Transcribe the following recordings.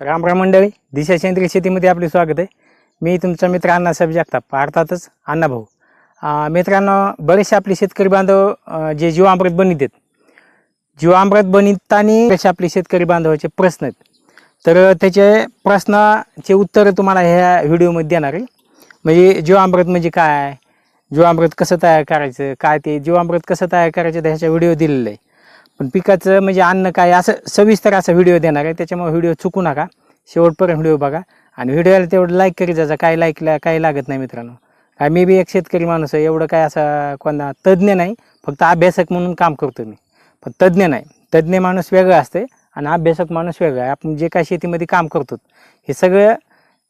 राम राम मंडळी दिशा सेंद्रिय शेतीमध्ये आपले स्वागत आहे. मी तुमचा मित्र अण्णासाहेब जगताप अर्थातच अण्णा भाऊ. मित्रांनो बरेचसे आपले शेतकरी बांधव जे जीवामृत बनित आहेत. जीवामृत बनविताना बरेचसे आपले शेतकरी बांधवाचे प्रश्न आहेत. तर त्याचे प्रश्नाचे उत्तर तुम्हाला ह्या व्हिडिओमध्ये देणार आहे. म्हणजे जीवामृत म्हणजे काय? जीवामृत कसं तयार करायचं? काय ते जीवामृत कसं तयार करायचं? ह्याचा व्हिडिओ दिलेला आहे पण पिकाचं म्हणजे अन्न काय असं सविस्तर असा व्हिडिओ देणार आहे. त्याच्यामुळे व्हिडिओ चुकू नका. शेवटपर्यंत व्हिडिओ बघा. आणि व्हिडिओला तेवढं लाईक करी जायचं काय लाईकला काही लागत नाही मित्रांनो. काय मी बी एक शेतकरी माणूस आहे एवढं काय असा कोणा तज्ज्ञ नाही. फक्त अभ्यासक म्हणून काम करतो मी. पण तज्ज्ञ नाही. तज्ज्ञ माणूस वेगळा असते आणि अभ्यासक माणूस वेगळा आहे. आपण जे काय शेतीमध्ये काम करतो हे सगळं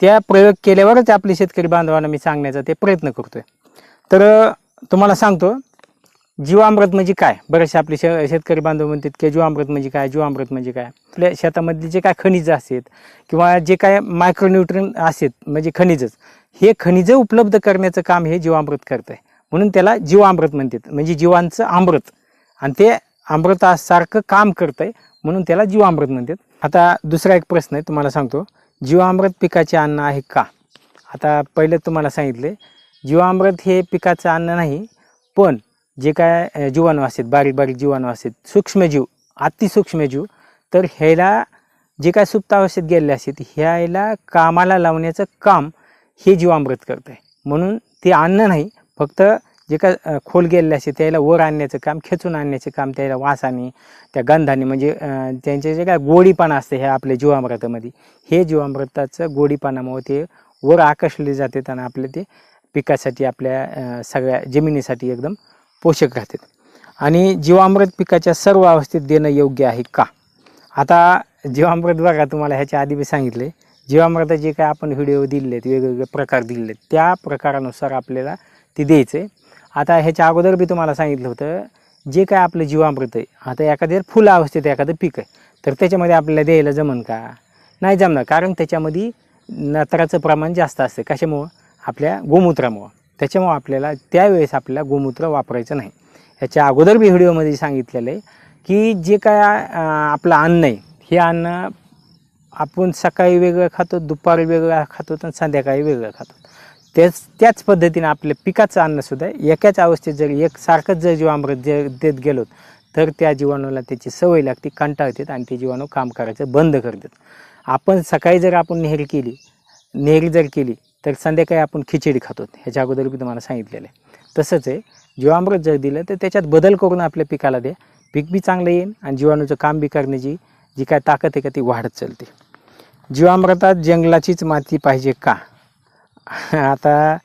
त्या प्रयोग केल्यावरच आपले शेतकरी बांधवांना मी सांगण्याचा ते प्रयत्न करतोय. तर तुम्हाला सांगतो जीवामृत म्हणजे काय? बरेचसे आपले शे शेतकरी बांधव म्हणतात की जीवामृत म्हणजे काय? जीवामृत म्हणजे काय? आपल्या शेतामधले जे काय खनिज असतात किंवा जे काय मायक्रोन्युट्रिन असतात म्हणजे खनिजच हे खनिजं उपलब्ध करण्याचं काम हे जीवामृत करतं आहे म्हणून त्याला जीवामृत म्हणतात. म्हणजे जीवांचं अमृत. आणि ते अमृतासारखं काम करतं आहे म्हणून त्याला जीवामृत म्हणतात. आता दुसरा एक प्रश्न आहे तुम्हाला सांगतो. जीवामृत पिकाचे अन्न आहे का? आता पहिलं तुम्हाला सांगितले जीवामृत हे पिकाचं अन्न नाही पण जे काय जीवाणू असतात बारीक बारीक जीवाणू असतात सूक्ष्मजीव अतिसूक्ष्मजीव तर ह्याला जे काय सुप्तावस्थेत गेलेले असतात ह्याला कामाला लावण्याचं काम हे जीवामृत करत आहे म्हणून ते अन्न नाही फक्त जे काय खोल गेलेले असते त्याला वर आणण्याचं काम खेचून आणण्याचं काम त्याला वासाने त्या गंधाने म्हणजे त्यांचे जे काय गोडीपणा असते ह्या आपल्या जीवामृतामध्ये हे जीवामृताचं गोडीपणामुळे ते वर आकर्षले जातात आणि आपले ते पिकासाठी आपल्या सगळ्या जमिनीसाठी एकदम पोषक राहतात आणि जीवामृत पिकाच्या सर्व अवस्थेत देणं योग्य आहे का? आता जीवामृत बघा तुम्हाला ह्याच्या आधी मी सांगितले. जीवामृत जे काय आपण व्हिडिओ दिले आहेत वेगवेगळे प्रकार दिले आहेत त्या प्रकारानुसार आपल्याला ते द्यायचं आहे आता ह्याच्या अगोदर बी तुम्हाला सांगितलं होतं जे काय आपलं जीवामृत आहे आता एखाद्या फुल अवस्थेत एखादं पीक आहे तर त्याच्यामध्ये आपल्याला द्यायला जमन का? नाही जमणार कारण त्याच्यामध्ये नत्राचं प्रमाण जास्त असतं. कशामुळं? आपल्या गोमूत्रामुळं. त्याच्यामुळं आपल्याला त्यावेळेस आपल्याला गोमूत्र वापरायचं नाही. याच्या अगोदर मी व्हिडिओमध्ये सांगितलेलं आहे की जे काय आपलं अन्न आहे हे अन्न आपण सकाळी वेगळं खातो दुपारी वेगळं खातो आणि संध्याकाळी वेगळं खातो. तेच त्याच पद्धतीने आपल्या पिकाचं अन्नसुद्धा एकाच अवस्थेत जर एकसारखंच जर जीवामृत जे देत गेलो तर त्या जीवाणूला त्याची सवय लागते कंटाळतात आणि ते जीवाणू काम करायचं बंद करतात. आपण सकाळी जर आपण नेहर केली नेहरी जर केली तर संध्याकाळी आपण खिचडी खातो. ह्याच्या अगोदर मी तुम्हाला सांगितलेलं आहे. तसंच आहे जीवामृत जर दिलं तर त्याच्यात बदल करून आपल्या पिकाला द्या. पीक बी चांगलं येईल आणि जीवाणूचं काम बी करण्याची जी काय ताकद आहे का ती वाढत चालते. जीवामृतात जंगलाचीच माती पाहिजे का? आता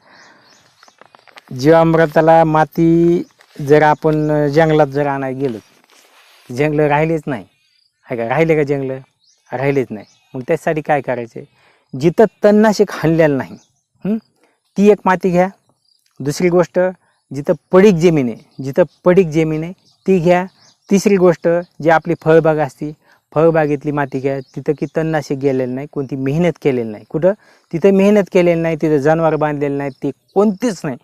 जीवामृताला माती जर आपण जंगलात जर आणायला गेलो जंगलं राहिलेच नाही. आहे का? राहिले का जंगलं? राहिलेच नाही. मग त्यासाठी काय करायचं जिथं तणनाशक हाणलेलं नाही ती एक माती घ्या. दुसरी गोष्ट जिथं पडीक जमीन आहे जिथं पडीक जमीन आहे ती घ्या. तिसरी गोष्ट जी आपली फळबाग असते फळबागेतली माती घ्या. तिथं की तणनाशक गेलेलं नाही कोणती मेहनत केलेली नाही. कुठं? तिथं मेहनत केलेली नाही तिथं जनावर बांधलेलं नाही ते कोणतीच नाही.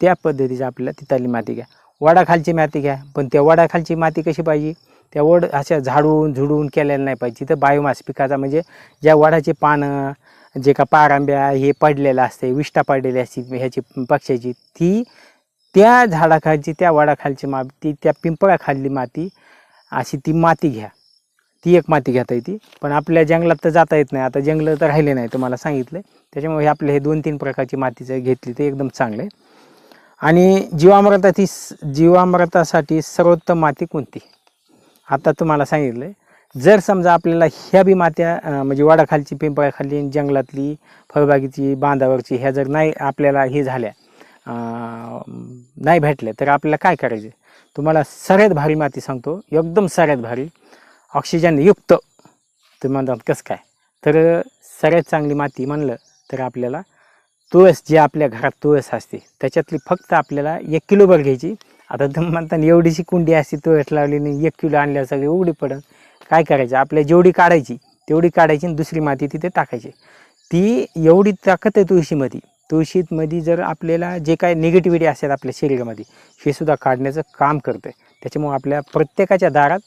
त्या पद्धतीची आपल्याला तिथली माती घ्या. वडाखालची माती घ्या पण त्या वडाखालची माती कशी पाहिजे? त्या वड अशा झाडून झुडून केलेल्या नाही पाहिजे. तिथं बायोमास पिकाचा म्हणजे ज्या वडाचे पानं जे का पारांब्या हे पडलेलं असते विष्टा पडलेली असते ह्याची पक्ष्याची ती त्या झाडाखालची त्या वडाखालची माती त्या पिंपळाखाली माती अशी ती माती घ्या. ती एक माती घेता येते. पण आपल्या जंगलात तर जाता येत नाही. आता जंगलं तर राहिले नाही तुम्हाला सांगितलं त्याच्यामुळे हे आपले हे दोन तीन प्रकारची माती जर घेतली तर एकदम चांगलं आहे. आणि जीवामृताची जीवामृतासाठी सर्वोत्तम माती कोणती? आता तुम्हाला सांगितलं आहे जर समजा आपल्याला ह्या बी मात्या म्हणजे वडाखालची पिंपळाखाली जंगलातली फळबागेची बांधावरची ह्या जर नाही आपल्याला हे झाल्या नाही भेटल्या तर आपल्याला काय करायचं? तुम्हाला सगळ्यात भारी माती सांगतो एकदम सगळ्यात भारी ऑक्सिजनयुक्त. तुम्ही म्हणतात कसं काय? तर सगळ्यात चांगली माती म्हणलं तर आपल्याला तुळस जी आपल्या घरात तुळस असते त्याच्यातली फक्त आपल्याला एक किलोभर घ्यायची. आता तुम्ही म्हणता एवढीशी कुंडी असते तुळस लावली नाही एक किलो आणल्यावर सगळी उघडी पडन. काय करायचं? आपल्या जेवढी काढायची तेवढी काढायची आणि दुसरी माती तिथे टाकायची. ती एवढी ताकद आहे तुळशीमध्ये. तुळशीमध्ये जर आपल्याला जे काय निगेटिव्हिटी असतात आपल्या शरीरामध्ये हे सुद्धा काढण्याचं काम करतं त्याच्यामुळे आपल्या प्रत्येकाच्या दारात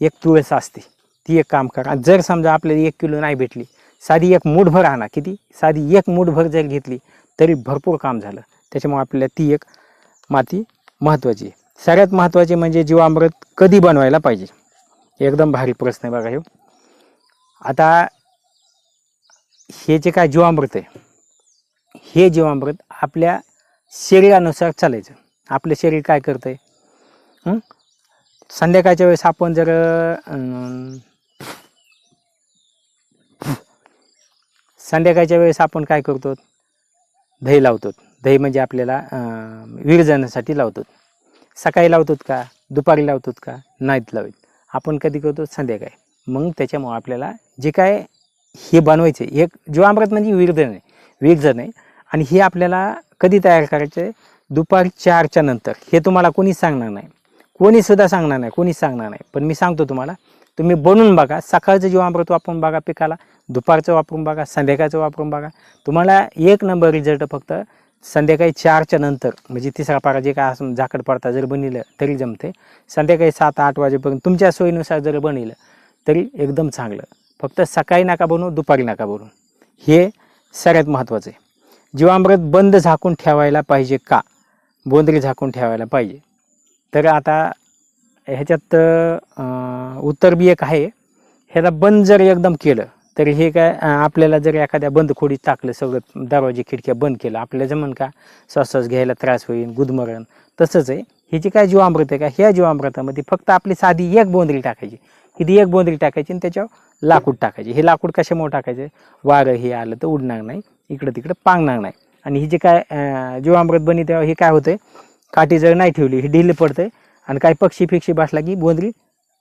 एक तुळस असते. ती एक काम करा. जर समजा आपल्याला एक किलो नाही भेटली साधी एक मूठभर आणा. किती? साधी एक मूठभर जर घेतली तरी भरपूर काम झालं. त्याच्यामुळे आपल्याला ती एक माती महत्त्वाची आहे. सगळ्यात महत्त्वाचे म्हणजे जीवामृत कधी बनवायला पाहिजे? एकदम भारी प्रश्न आहे बघा हे आता हे जे काय जीवामृत आहे हे जीवामृत आपल्या शरीरानुसार चालायचं. आपलं शरीर काय करतं आहे संध्याकाळच्या वेळेस आपण जर संध्याकाळच्या वेळेस आपण काय करतो दही लावतो दही म्हणजे आपल्याला अं, विरजण्यासाठी लावतो सकाळी लावतो का? दुपारी लावतो का? नाहीत लावत. आपण कधी करतो? संध्याकाळी. मग त्याच्यामुळं आपल्याला जे काय हे बनवायचं आहे, एक जीवामृत म्हणजे विरजन आहे विरजन आहे आणि हे आपल्याला कधी तयार करायचं? आहे दुपारी चारच्या नंतर. हे तुम्हाला कोणी सांगणार नाही. कोणीसुद्धा सांगणार नाही कोणी सांगणार नाही. पण मी सांगतो तुम्हाला तुम्ही बनवून बघा. सकाळचं जीवामृत वापरून बघा पिकाला दुपारचं वापरून बघा संध्याकाळचं वापरून बघा. तुम्हाला एक नंबर रिझल्ट फक्त संध्याकाळी चारच्या नंतर म्हणजे तिसरा पारा जे काय असं झाकड पडता जर बनलं तरी जमते. संध्याकाळी सात आठ वाजेपर्यंत तुमच्या सोयीनुसार जर बनलं तरी एकदम चांगलं. फक्त सकाळी नका बनवू दुपारी नका बनवू. हे सगळ्यात महत्त्वाचं आहे. जीवामृत बंद झाकून ठेवायला पाहिजे का? बोंदरी झाकून ठेवायला पाहिजे. तर आता ह्याच्यात उत्तर बी एक आहे. ह्याला बंद जर एकदम केलं तर हे काय आपल्याला जर एखाद्या बंद खोडीत टाकलं सगळं दरवाजे खिडक्या बंद केलं आपल्याला जमन का? श्वास घ्यायला त्रास होईल गुदमरण. तसंच आहे हे जे काय जीवामृत आहे का? ह्या जीवामृतामध्ये फक्त आपली साधी एक बोंदरी टाकायची. किती एक बोंदरी टाकायची आणि त्याच्यावर लाकूड टाकायची. हे लाकूड कशामुळे टाकायचं? वारं हे आलं तर उडणार नाही इकडं तिकडं पांगणार नाही. आणि हे जे काय जीवामृत बनी तेव्हा हे काय होतंय? काठी जर नाही ठेवली हे ढिले पडतंय आणि काही पक्षी फिक्षी बसला की बोंदरी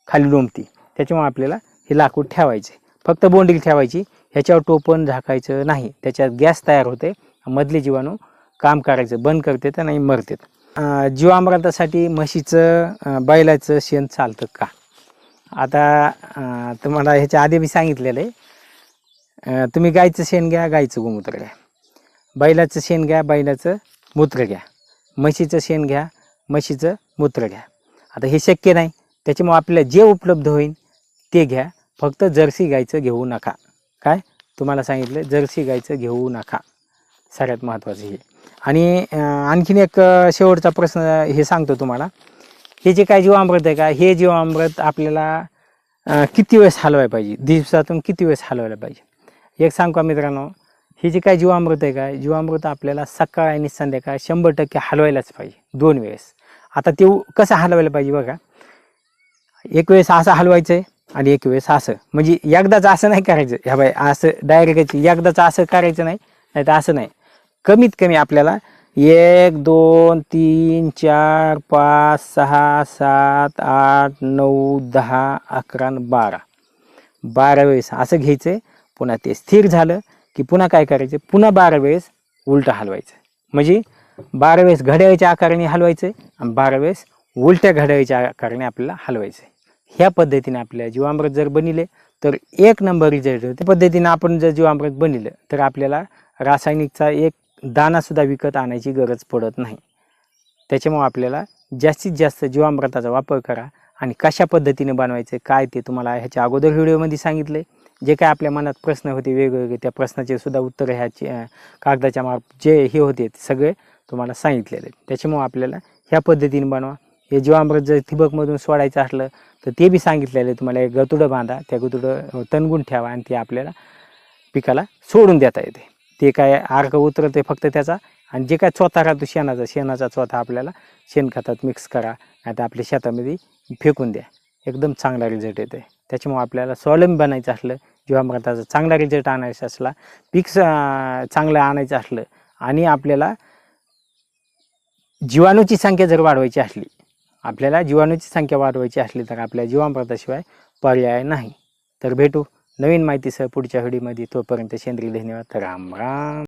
खाली डोंबती त्याच्यामुळे आपल्याला हे लाकूड ठेवायचे फक्त बोंडील ठेवायची. ह्याच्यावर टोपण झाकायचं नाही. त्याच्यात गॅस तयार होते. मधले जीवाणू काम करायचं. बंद करते तर नाही मरतात जीवामृतासाठी म्हशीचं बैलाचं शेण चालतं का? आता तुम्हाला ह्याच्या आधी मी सांगितलेलं आहे. तुम्ही गाईचं शेण घ्या गाईचं गोमूत्र घ्या. बैलाचं शेण घ्या बैलाचं मूत्र घ्या. म्हशीचं शेण घ्या म्हशीचं मूत्र घ्या. आता हे शक्य नाही. त्याच्यामुळे आपल्याला जे उपलब्ध होईल ते घ्या. फक्त जर्सी गाईचं घेऊ नका. काय? तुम्हाला सांगितलं जर्सी गाईचं घेऊ नका. सगळ्यात महत्त्वाचं हे. आणि आणखीन एक शेवटचा प्रश्न हे सांगतो तुम्हाला. हे जे काय जीवामृत आहे का? हे जीवामृत आपल्याला किती वेळेस हलवायला पाहिजे? दिवसातून किती वेळेस हलवायला पाहिजे? एक सांगू का मित्रांनो? हे जे काय जीवामृत आहे का? जीवामृत आपल्याला सकाळ आणि संध्याकाळ शंभर टक्के हलवायलाच पाहिजे. दोन वेळेस. आता ते कसं हलवायला पाहिजे बघा. एक वेळेस असं हलवायचं आहे आणि एक वेळेस असं. म्हणजे एकदाच असं नाही करायचं. ह्या बाई असं डायरेक्ट एकदाच असं करायचं नाही नाही तर असं नाही. कमीत कमी आपल्याला एक दोन तीन चार पाच सहा सात आठ नऊ दहा अकरा बारा. बारा वेळेस असं घ्यायचं पुन्हा ते स्थिर झालं की पुन्हा काय करायचं? पुन्हा बारा वेळेस उलटं हलवायचं. म्हणजे बारा वेळेस घड्याळीच्या आकाराने हलवायचं आणि बारा वेळेस उलट्या घड्याळीच्या आकाराने आपल्याला हलवायचं. ह्या पद्धतीने आपल्या जीवामृत जर बनिले तर एक नंबर रिझल्ट त्या पद्धतीने आपण जर जीवामृत बनिलं तर आपल्याला रासायनिकचा एक दानासुद्धा विकत आणायची गरज पडत नाही. त्याच्यामुळे आपल्याला जास्तीत जास्त जीवामृताचा वापर करा आणि कशा पद्धतीने बनवायचं काय ते तुम्हाला ह्याच्या अगोदर व्हिडिओमध्ये सांगितले. जे काय आपल्या मनात प्रश्न होते वेगवेगळे त्या प्रश्नाचे सुद्धा उत्तर ह्याचे कागदाच्या मार्फ जे हे होते ते सगळे तुम्हाला सांगितलेले. आहेत त्याच्यामुळे आपल्याला ह्या पद्धतीने बनवा. हे जीवामृत जर ठिबकमधून सोडायचं असलं तर ते बी सांगितलेलं आहे तुम्हाला एक गतुडं बांधा त्या गतुडं तणगुण ठेवा आणि ते आपल्याला पिकाला सोडून देता येते. ते काय अर्क उतरते फक्त त्याचा आणि जे काय चोथा राहतो शेणाचा शेणाचा चोथा आपल्याला शेणखतात मिक्स करा आता आपल्या शेतामध्ये फेकून द्या. एकदम चांगला रिझल्ट येते. त्याच्यामुळे आपल्याला स्वावलंबी बनायचं असलं जीवामृताचा चांगला रिझल्ट आणायचा असला पीक चांगलं आणायचं असलं आणि आपल्याला जीवाणूची संख्या जर वाढवायची असली आपल्याला जीवाणूची संख्या वाढवायची असली तर आपल्या जीवामृताशिवाय पर्याय नाही. तर भेटू नवीन माहितीसह पुढच्या व्हिडिओमध्ये. तोपर्यंत सेंद्रिय धन्यवाद. राम राम.